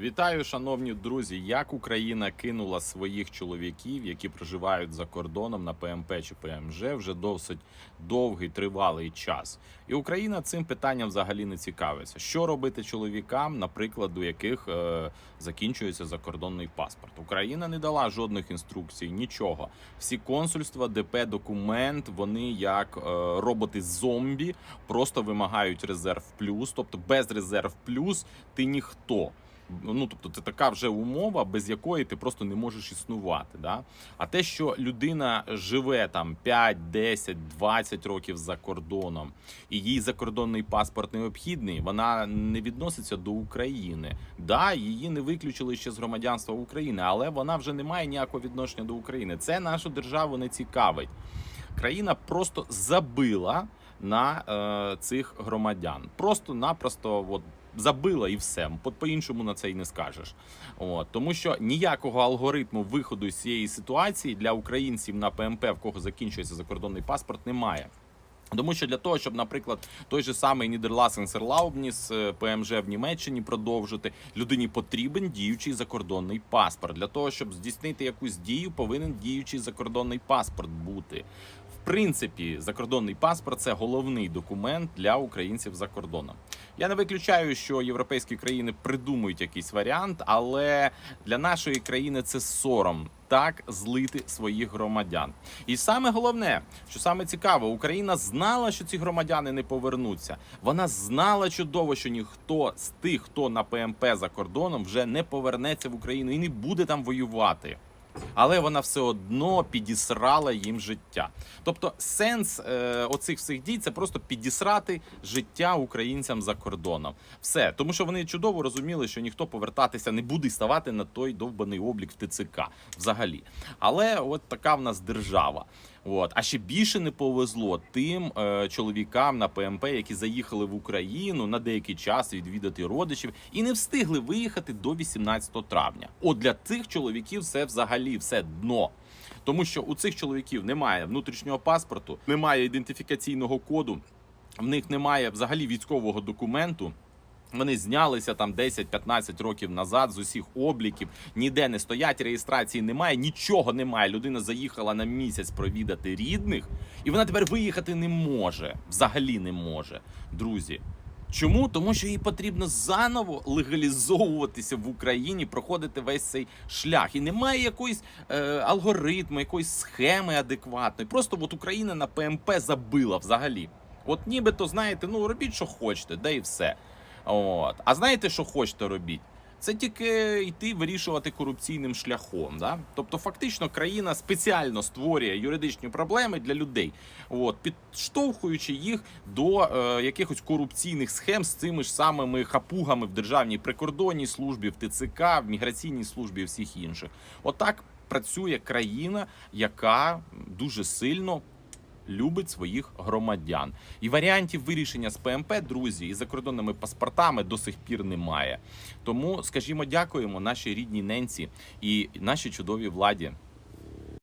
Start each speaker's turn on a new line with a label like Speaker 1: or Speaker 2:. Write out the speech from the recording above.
Speaker 1: Вітаю, шановні друзі! Як Україна кинула своїх чоловіків, які проживають за кордоном на ПМП чи ПМЖ вже досить довгий тривалий час. І Україна цим питанням взагалі не цікавиться. Що робити чоловікам, наприклад, у яких е, закінчується закордонний паспорт? Україна не дала жодних інструкцій, нічого. Всі консульства, ДП, документ, вони як е, роботи зомбі, просто вимагають резерв плюс, тобто без резерв плюс ти ніхто. Ну, тобто, це така вже умова, без якої ти просто не можеш існувати. Да? А те, що людина живе там 5, 10, 20 років за кордоном, і їй закордонний паспорт необхідний, вона не відноситься до України. Да, її не виключили ще з громадянства України, але вона вже не має ніякого відношення до України. Це нашу державу не цікавить. Країна просто забила на е, цих громадян. Просто-напросто от, забила і все. По- По-іншому на це й не скажеш. От, тому що ніякого алгоритму виходу з цієї ситуації для українців на ПМП, в кого закінчується закордонний паспорт, немає. Тому що для того, щоб, наприклад, той же самий Нідерласенсерлаубніс ПМЖ в Німеччині продовжити, людині потрібен діючий закордонний паспорт. Для того, щоб здійснити якусь дію, повинен діючий закордонний паспорт бути. В принципі, закордонний паспорт це головний документ для українців за кордоном. Я не виключаю, що європейські країни придумують якийсь варіант, але для нашої країни це сором так злити своїх громадян. І саме головне, що саме цікаво, Україна знала, що ці громадяни не повернуться. Вона знала чудово, що ніхто з тих, хто на ПМП за кордоном, вже не повернеться в Україну і не буде там воювати. Але вона все одно підісрала їм життя. Тобто, сенс е, оцих всіх дій це просто підісрати життя українцям за кордоном. Все, тому що вони чудово розуміли, що ніхто повертатися не буде ставати на той довбаний облік в ТЦК взагалі. Але от така в нас держава. От а ще більше не повезло тим е, чоловікам на ПМП, які заїхали в Україну на деякий час відвідати родичів і не встигли виїхати до 18 травня. От для цих чоловіків це взагалі все дно. Тому що у цих чоловіків немає внутрішнього паспорту, немає ідентифікаційного коду, в них немає взагалі військового документу. Вони знялися там 10-15 років назад з усіх обліків, ніде не стоять, реєстрації немає, нічого немає. Людина заїхала на місяць провідати рідних, і вона тепер виїхати не може. Взагалі не може, друзі. Чому? Тому що їй потрібно заново легалізовуватися в Україні, проходити весь цей шлях. І немає якоїсь е, алгоритму, якоїсь схеми адекватної. Просто от Україна на ПМП забила взагалі. От нібито, знаєте, ну робіть, що хочете, да і все. От. А знаєте, що хочете робіть? Це тільки йти вирішувати корупційним шляхом. Да? Тобто, фактично, країна спеціально створює юридичні проблеми для людей, от, підштовхуючи їх до е, якихось корупційних схем з цими ж самими хапугами в державній прикордонній службі, в ТЦК, в міграційній службі і всіх інших. Отак працює країна, яка дуже сильно любить своїх громадян. І варіантів вирішення з ПМП, друзі, і закордонними паспортами до сих пір немає. Тому, скажімо, дякуємо нашій рідній ненці і нашій чудовій владі.